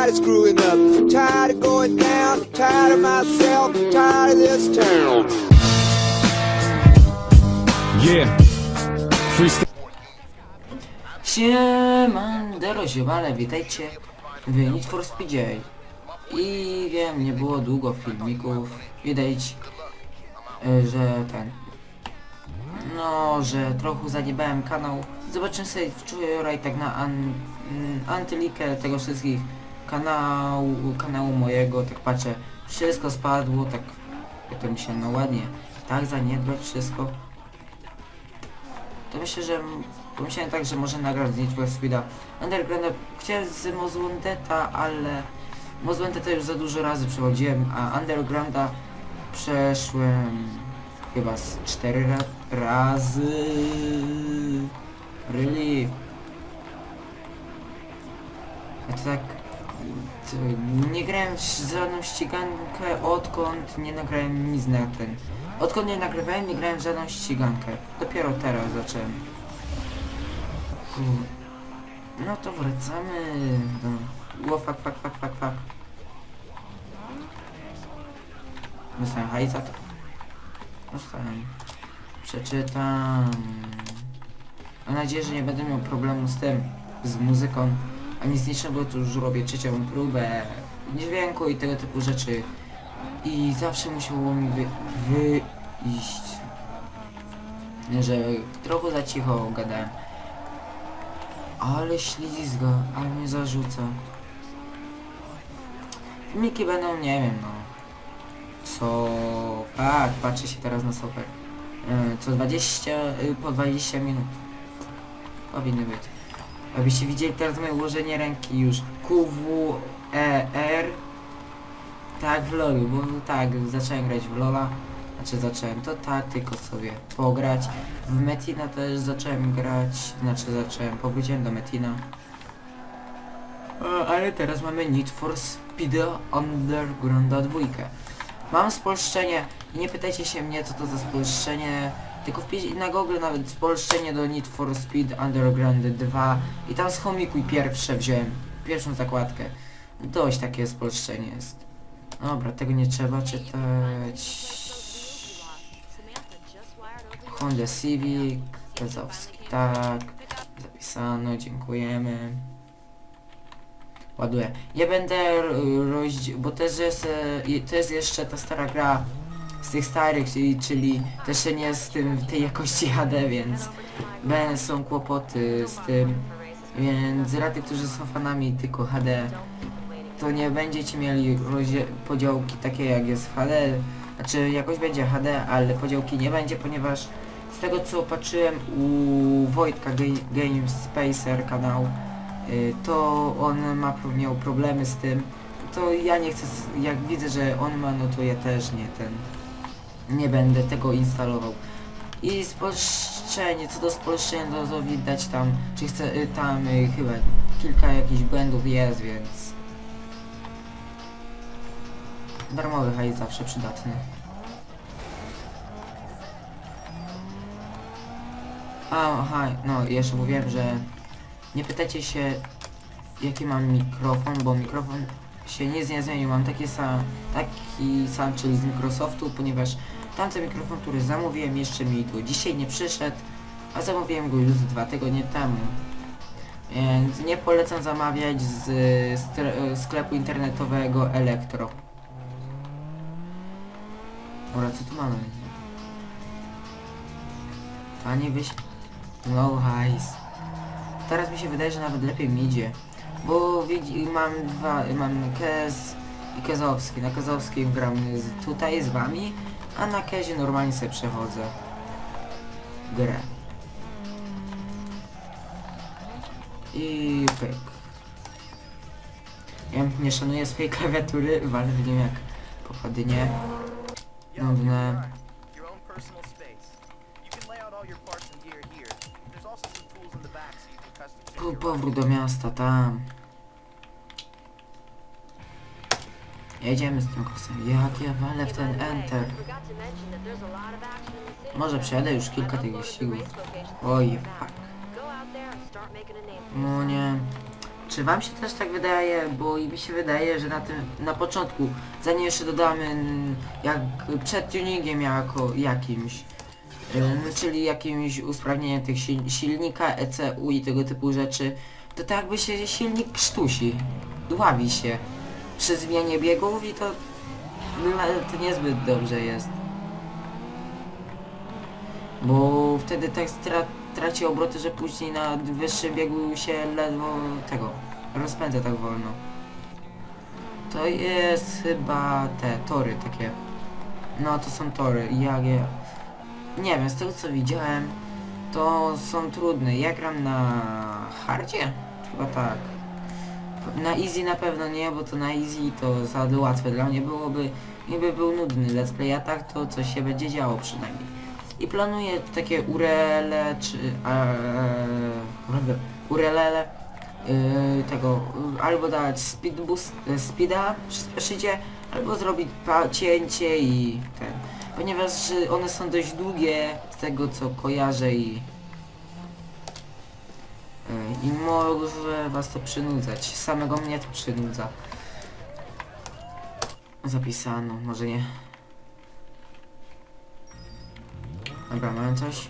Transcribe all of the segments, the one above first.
tired of screwing up, tired of going down, tired of myself, tired of this town. Yeah. Freestyle. Siemandero, ziomale, witajcie w Need for Speedzie. I wiem, nie było długo filmików. Widać, e, że ten... No, że trochę zaniebałem kanał. Zobaczymy sobie wczoraj tak na an, antylikę tego wszystkich kanału, kanału mojego, tak patrzę, wszystko spadło, tak to się no ładnie, tak zaniedbać wszystko. To myślę, że pomyślałem tak, że może nagrać z Need Speeda Undergrounda. Chciałem z Mozwendeta, ale Mozwendeta już za dużo razy przechodziłem, a Undergrounda przeszłem chyba z 4 ra razy. Really? A to tak... Nie grałem w żadną ścigankę odkąd nie nagrałem nic na ten. Odkąd nie nagrywałem, nie grałem w żadną ścigankę. Dopiero teraz zacząłem. No to wracamy do... O, fuck, fuck, fuck, fuck, fuck. Dostałem hajca to. Dostałem. Przeczytam. Mam nadzieję, że nie będę miał problemu z tym, z muzyką. Ani z niczym, bo tu już robię trzecią próbę dźwięku i tego typu rzeczy. I zawsze musiało mi wy, wyjść. Że trochę za cicho gadałem. Ale ślizga, ale mnie zarzuca. Miki będą, nie wiem no. Co... Tak, patrzę się teraz na super. Yy, Co 20, yy, po 20 minut. Powinny być. Abyście widzieli teraz moje ułożenie ręki już. QW, E, R. Tak w LoLu, bo tak, zacząłem grać w LoLa. Znaczy zacząłem, to tak, tylko sobie pograć. W Metina też zacząłem grać, znaczy zacząłem, powróciłem do Metina. Ale teraz mamy Need for Speed Undergrounda 2. Mam spolszczenie i nie pytajcie się mnie co to za spolszczenie, tylko wpisz na Google nawet spolszczenie do Need for Speed Underground 2 i tam z chomikuj pierwsze wziąłem, pierwszą zakładkę. Dość takie spolszczenie jest. Dobra, tego nie trzeba czytać. Honda Civic, Kezowski, tak. Zapisano, dziękujemy. Ładuję. Nie będę rozdział, bo też jest, to jest jeszcze ta stara gra z tych starych, czyli, czyli też nie z tym w tej jakości HD, więc są kłopoty z tym. Więc tych, którzy są fanami tylko HD, to nie będziecie mieli podziałki takie jak jest w HD. Znaczy jakoś będzie HD, ale podziałki nie będzie, ponieważ z tego co patrzyłem u Wojtka Ga- Game Spacer kanał, y, to on ma, miał problemy z tym. To ja nie chcę, jak widzę, że on ma, no to ja też nie ten, nie będę tego instalował. I spolszczenie, co do spolszczenia, to, to widać tam, czy chcę, y, tam y, chyba kilka jakichś błędów jest, więc darmowy hajs zawsze przydatny. A, aha, no jeszcze mówiłem, że nie pytajcie się jaki mam mikrofon, bo mikrofon się nic nie zmienił, mam taki sam, taki sam, czyli z Microsoftu, ponieważ tamten mikrofon, który zamówiłem jeszcze mi tu dzisiaj nie przyszedł, a zamówiłem go już z dwa tygodnie temu. Więc nie polecam zamawiać z sklepu internetowego Elektro. Dobra, co tu mamy? Panie wyś... No hajs. Teraz mi się wydaje, że nawet lepiej mi idzie. Bo widzi, mam dwa, mam Kez i Kezowski. Na Kezowskim gram z, tutaj z wami, a na Kezie normalnie sobie przechodzę grę. I pyk. Ja nie szanuję swojej klawiatury, walę w nią jak pochodnie. Nudne. powrót do miasta, tam. Jedziemy z tym kosem. Jak ja walę w ten enter. Może przejadę już kilka tych wyścigów. Oj, fuck. No nie. Czy wam się też tak wydaje? Bo mi się wydaje, że na tym, na początku, zanim jeszcze dodamy, jak przed tuningiem jako jakimś, czyli jakimś usprawnieniem tych sil silnika, ECU i tego typu rzeczy, to tak jakby się silnik krztusi, dławi się przy zmianie biegów i to, no, to niezbyt dobrze jest. Bo wtedy tak stra traci obroty, że później na wyższym biegu się ledwo tego rozpędza tak wolno. To jest chyba te tory takie. No to są tory. Jak je... Nie wiem, z tego co widziałem, to są trudne. Ja gram na hardzie? Chyba tak. Na easy na pewno nie, bo to na easy to za łatwe dla mnie byłoby, niby był nudny let's play, a tak to coś się będzie działo przynajmniej. I planuję takie urele czy e, urelele yy, tego yy, albo dać speed boost, e, speeda przyspieszycie, albo zrobić cięcie i ten. Ponieważ one są dość długie z tego co kojarzę i i może was to przynudzać. Samego mnie to przynudza. Zapisano, może nie. Dobra, mamy coś?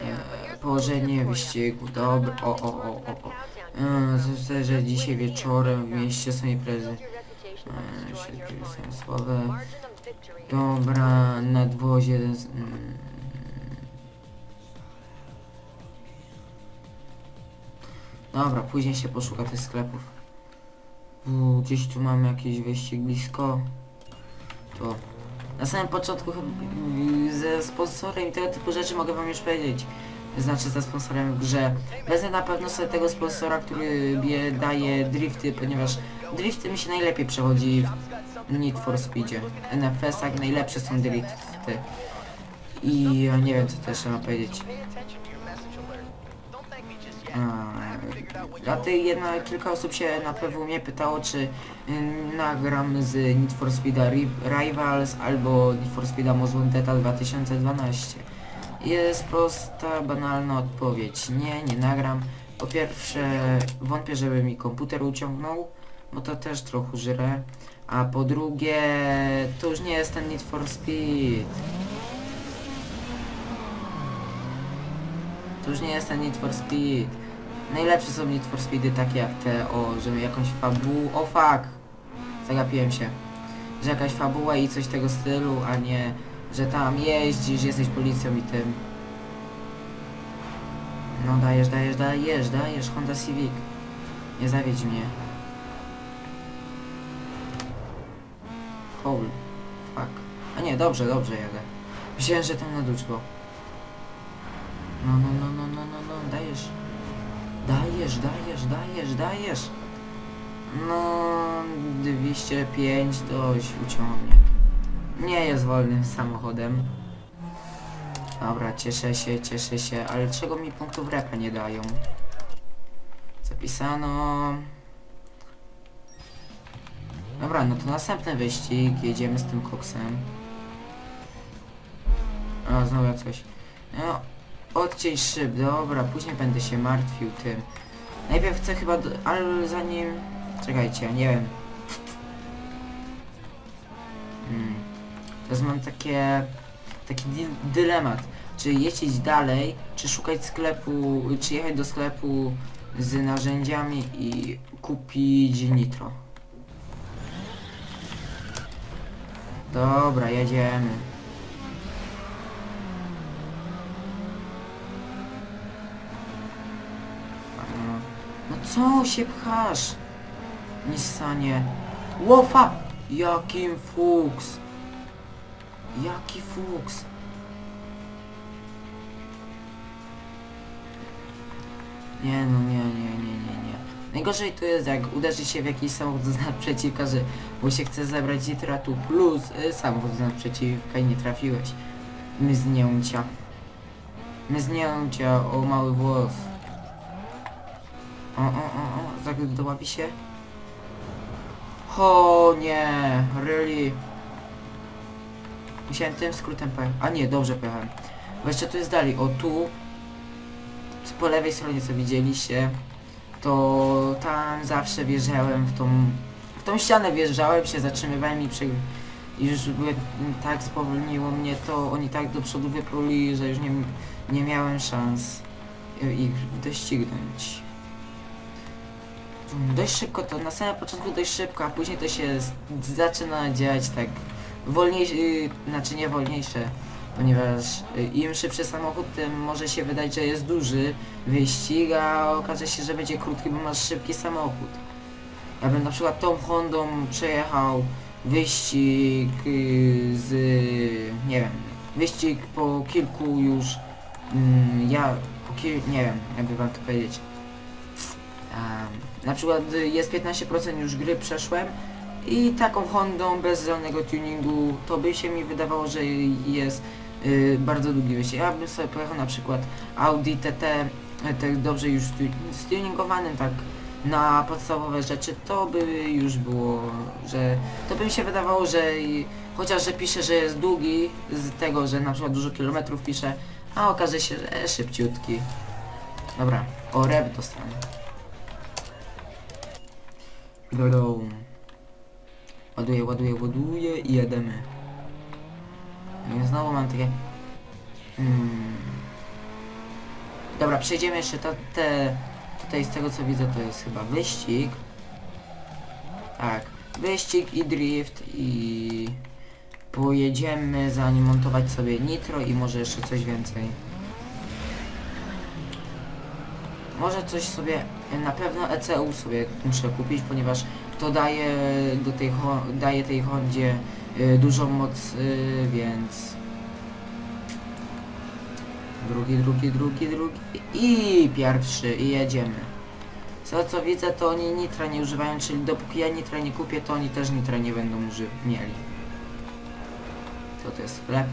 E, położenie wyścigu, dobra, o, o, o, o, o. E, że dzisiaj wieczorem w mieście są imprezy. E, wszystkie są słabe. Dobra, nadwozie... z- mm. Dobra, później się poszuka tych sklepów. U, gdzieś tu mamy jakiś wyścig blisko. To na samym początku ze sponsorem i tego typu rzeczy mogę wam już powiedzieć. Znaczy ze sponsorem w grze. Wezmę na pewno sobie tego sponsora, który bie, daje drifty, ponieważ drifty mi się najlepiej przechodzi w Need for Speedzie. NFS-ach najlepsze są drifty. I ja nie wiem co też mam powiedzieć. A ty jedna, kilka osób się na pewno mnie pytało, czy y, nagram z Need for Speeda Ri- Rivals albo Need for Speeda Most Wanteda 2012. Jest prosta, banalna odpowiedź. Nie, nie nagram. Po pierwsze, wątpię, żeby mi komputer uciągnął, bo to też trochę żre. A po drugie, to już nie jest ten Need for Speed. To już nie jest ten Need for Speed. Najlepsze są Need for Speedy takie jak te, o, że jakąś fabułę, o fuck, zagapiłem się, że jakaś fabuła i coś tego stylu, a nie, że tam jeździsz, jesteś policją i tym. No dajesz, dajesz, dajesz, dajesz, Honda Civic. Nie zawiedź mnie. Holy fuck. A nie, dobrze, dobrze jadę. Myślałem, że tam na szło. No, no, no. Dajesz, dajesz, dajesz. No, 205 dość uciągnie. Nie jest wolnym samochodem. Dobra, cieszę się, cieszę się, ale czego mi punktów repa nie dają? Zapisano. Dobra, no to następny wyścig, jedziemy z tym koksem. A, znowu coś. No, odcień szyb, dobra, później będę się martwił tym. Najpierw chcę chyba, do, ale zanim... Czekajcie, nie wiem. Hmm. Teraz mam takie... Taki di dylemat. Czy jeździć dalej, czy szukać sklepu, czy jechać do sklepu z narzędziami i kupić nitro. Dobra, jedziemy. No, no co się pchasz? Nissanie. Łofa! Jakim fuks! Jaki fuks! Nie no, nie, nie, nie, nie, nie. Najgorzej to jest jak uderzy się w jakiś samochód z naprzeciwka, że bo się chce zebrać nitratu plus y, samochód z naprzeciwka i nie trafiłeś. My z nięcia. My z nięcia, o mały włos. O, o, o, o, zaglądałabi się? O nie, really? Musiałem tym skrótem pojechać. A nie, dobrze pojechałem. Bo tu jest dalej, o tu. Po lewej stronie co widzieliście. to tam zawsze wjeżdżałem w tą, w tą ścianę wjeżdżałem, się zatrzymywałem i przy, już tak spowolniło mnie to, oni tak do przodu wypruli, że już nie, nie miałem szans y, ich doścignąć. Dość szybko to, na samym początku dość szybko, a później to się zaczyna dziać tak wolniejsze, yy, znaczy nie wolniejsze, ponieważ y, im szybszy samochód, tym może się wydać, że jest duży wyścig, a okaże się, że będzie krótki, bo masz szybki samochód. Ja bym na przykład tą Hondą przejechał wyścig yy, z, nie wiem, wyścig po kilku już, mm, ja, po kil, nie wiem, jakby wam to powiedzieć. Em, na przykład y, jest 15% już gry przeszłem i taką Hondą bez żadnego tuningu to by się mi wydawało, że jest y, bardzo długi wyścig. Ja bym sobie pojechał na przykład Audi TT, y, tak dobrze już stu- stuningowanym, tak na podstawowe rzeczy, to by już było, że to by mi się wydawało, że i- chociaż, że pisze, że jest długi z tego, że na przykład dużo kilometrów pisze, a okaże się, że szybciutki. Dobra, o rep dostanę. Dobra. Ładuję, ładuję, ładuję i jedziemy. No i znowu mam takie... Hmm. Dobra, przejdziemy jeszcze to, te... Tutaj z tego co widzę to jest chyba wyścig. Tak, wyścig i drift i... Pojedziemy zanim montować sobie nitro i może jeszcze coś więcej. Może coś sobie, na pewno ECU sobie muszę kupić, ponieważ to daje do tej daje tej Hondzie y, dużą moc, y, więc drugi, drugi, drugi, drugi i pierwszy i jedziemy. Tego co widzę to oni nitra nie używają, czyli dopóki ja nitra nie kupię to oni też nitra nie będą mieli. Co to jest chleb?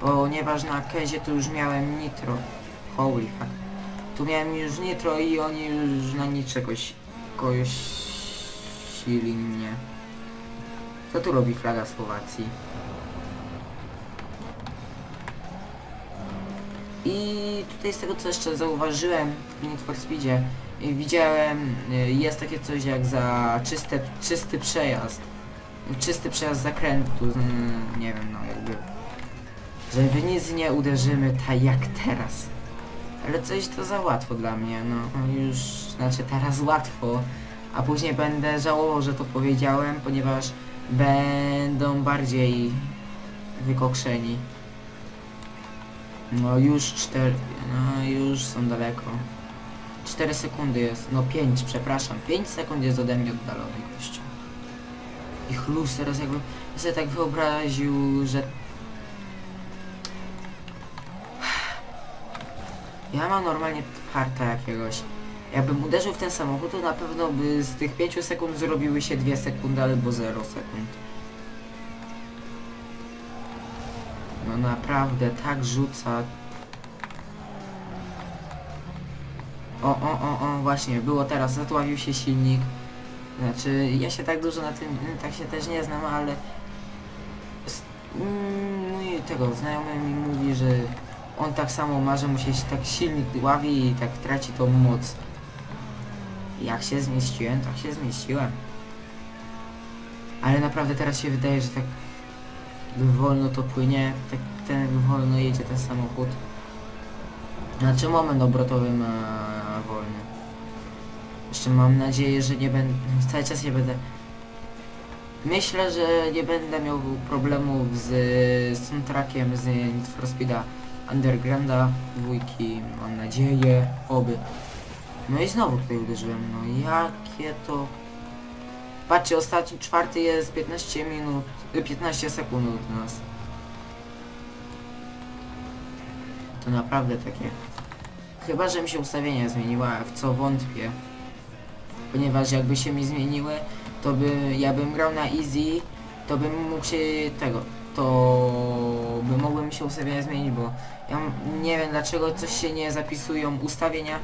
Ponieważ na kezie to już miałem nitro. Holy fuck. Tu miałem już nitro i oni już na niczego kosili mnie. Co tu robi flaga Słowacji? I tutaj z tego co jeszcze zauważyłem w Need for Speedzie, y, widziałem, y, jest takie coś jak za czyste, czysty przejazd. Czysty przejazd zakrętu, nie wiem, no jakby że w nic nie uderzymy tak jak teraz. Ale coś to za łatwo dla mnie, no już, znaczy teraz łatwo, a później będę żałował, że to powiedziałem, ponieważ będą bardziej wykokszeni. No już cztery, no już są daleko. 4 sekundy jest, no 5, przepraszam, 5 sekund jest ode mnie oddalony gościu. I chlus teraz jakbym sobie tak wyobraził, że Ja mam normalnie farta jakiegoś. Jakbym uderzył w ten samochód, to na pewno by z tych 5 sekund zrobiły się 2 sekundy albo 0 sekund. No naprawdę, tak rzuca. O, o, o, o, właśnie, było teraz, zatławił się silnik. Znaczy, ja się tak dużo na tym, tak się też nie znam, ale... mm, Mój tego, znajomy mi mówi, że on tak samo ma, że mu się tak silnik ławi i tak traci tą moc. Jak się zmieściłem, tak się zmieściłem. Ale naprawdę teraz się wydaje, że tak wolno to płynie, tak ten wolno jedzie ten samochód. Znaczy moment obrotowy ma wolny. Jeszcze mam nadzieję, że nie będę, cały czas nie będę Myślę, że nie będę miał problemów z soundtrackiem z Need for Speeda Undergrounda dwójki, mam nadzieję, oby. No i znowu tutaj uderzyłem, no jakie to... Patrzcie, ostatni, czwarty jest 15 minut, y, 15 sekund od nas. To naprawdę takie... Chyba, że mi się ustawienia zmieniła, w co wątpię. Ponieważ jakby się mi zmieniły, to by, ja bym grał na easy, to bym mógł się tego, to by mogły mi się ustawienia zmienić, bo ja nie wiem dlaczego coś się nie zapisują ustawienia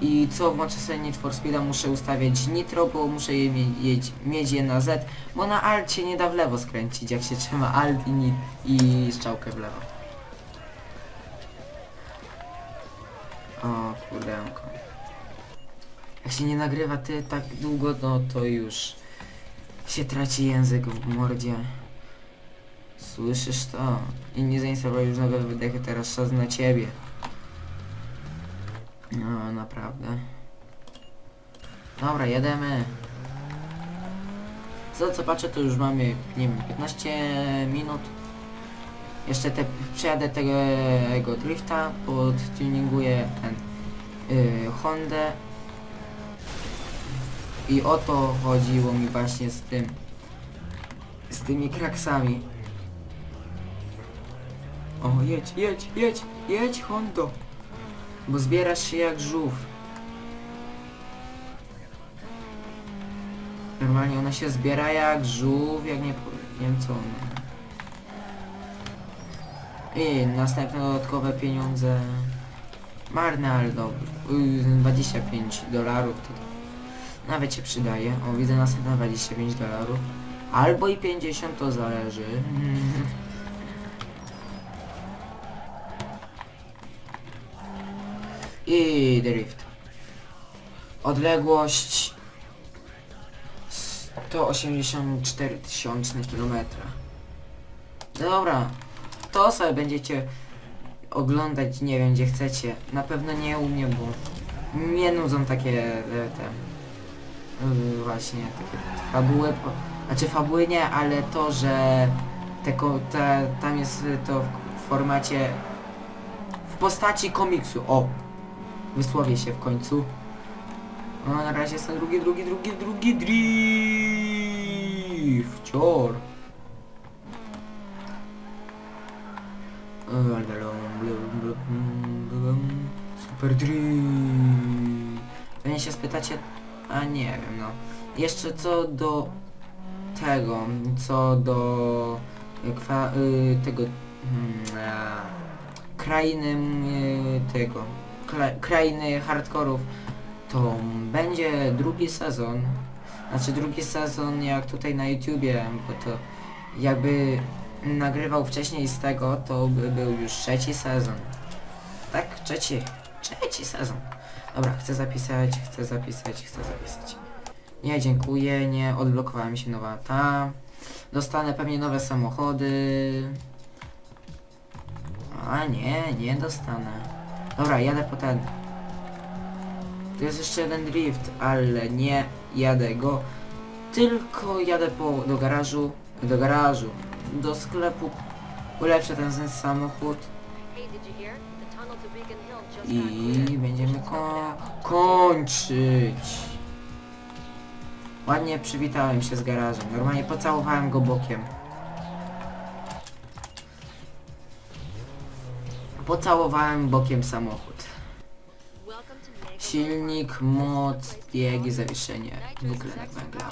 i co włączę sobie Need for Speeda muszę ustawiać nitro, bo muszę je mieć, mieć je na Z, bo na alt się nie da w lewo skręcić, jak się trzyma alt i, ni- i strzałkę w lewo. O kurdełko. Jak się nie nagrywa ty tak długo, no to już się traci język w mordzie. Słyszysz to? I nie zainstalowali nowe wydechy, teraz czas na ciebie. No, naprawdę. Dobra, jedemy. Co co patrzę, to już mamy, nie wiem, 15 minut. Jeszcze te, przejadę tego, tego drifta, podtuninguję ten yy, Hondę. I o to chodziło mi właśnie z tym. Z tymi kraksami. O, jedź, jedź, jedź, jedź Hondo. Bo zbierasz się jak żółw. Normalnie ona się zbiera jak żółw, jak nie wiem co ona. I następne dodatkowe pieniądze. Marne, ale dobre. Uj, 25 dolarów to nawet się przydaje. O, widzę następne 25 dolarów. Albo i 50 to zależy. I drift. Odległość 184 tysiączne kilometra. Dobra, to sobie będziecie oglądać, nie wiem gdzie chcecie. Na pewno nie u mnie, bo mnie nudzą takie e, te yy, właśnie takie fabuły, znaczy fabuły nie, ale to, że te, te, tam jest to w formacie w postaci komiksu. O! Wysłowię się w końcu. No na razie jest ten drugi, drugi, drugi, drugi drifcior. Super drift. Pewnie się spytacie, a nie wiem no. Jeszcze co do tego, co do y, kwa, y, tego hmm, a, krainy y, tego krainy hardkorów to będzie drugi sezon. Znaczy drugi sezon jak tutaj na YouTubie bo to jakby nagrywał wcześniej z tego to by był już trzeci sezon. Tak? Trzeci. Trzeci sezon. Dobra chcę zapisać chcę zapisać chcę zapisać. Nie dziękuję nie odblokowała mi się nowa ta. Dostanę pewnie nowe samochody. A nie nie dostanę Dobra, jadę po ten. Tu jest jeszcze jeden drift, ale nie jadę go. Tylko jadę po, do garażu, do garażu, do sklepu. Ulepszę ten, samochód to i będziemy ko kończyć. Ładnie przywitałem się z garażem. Normalnie pocałowałem go bokiem. Pocałowałem bokiem samochód. Silnik, moc, biegi, zawieszenie, dwutlenek węgla.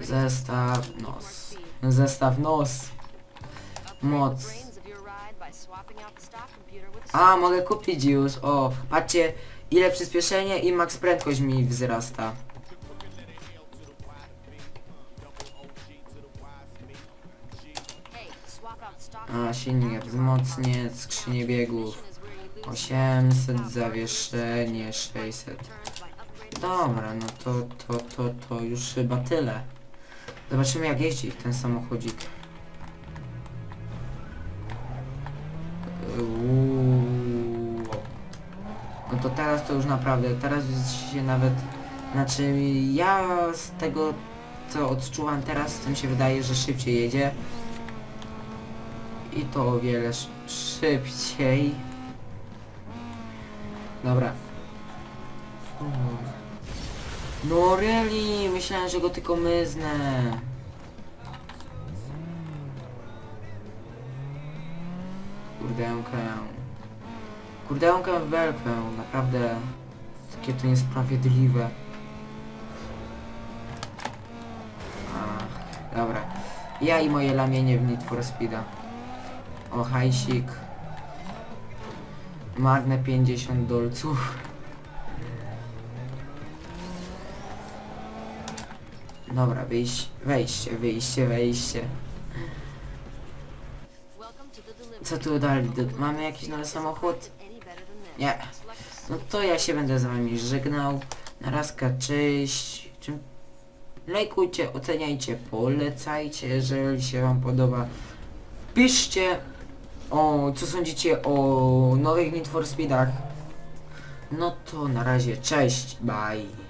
Zestaw nos. Zestaw nos. Moc. A, mogę kupić już. O, patrzcie, ile przyspieszenie i max prędkość mi wzrasta. A, silnik, wzmocniec, skrzynie biegów. is where you lose 800, zawieszenie, 600. turns by upgrading Dobra, no to, to, to, to już chyba tyle. Zobaczymy jak jeździ ten samochodzik. Uuu. No to teraz to już naprawdę, teraz się nawet, znaczy ja z tego co odczuwam teraz, tym się wydaje, że szybciej jedzie. I to o wiele sz szybciej. Dobra. No really, myślałem, że go tylko myznę. Kurdełkę. Kurdełkę w belkę, naprawdę. Takie to niesprawiedliwe. Ach, dobra. Ja i moje lamienie w Need for Speeda. O, hajsik. Marne 50 dolców. Dobra, wyjść, wejście, wyjście, wejście. Co tu dalej? Mamy jakiś nowy samochód? Nie. No to ja się będę z wami żegnał. Narazka, cześć. Czym... Lajkujcie, oceniajcie, polecajcie, jeżeli się wam podoba. Piszcie o co sądzicie o nowych Need for Speedach. No to na razie, cześć, bye.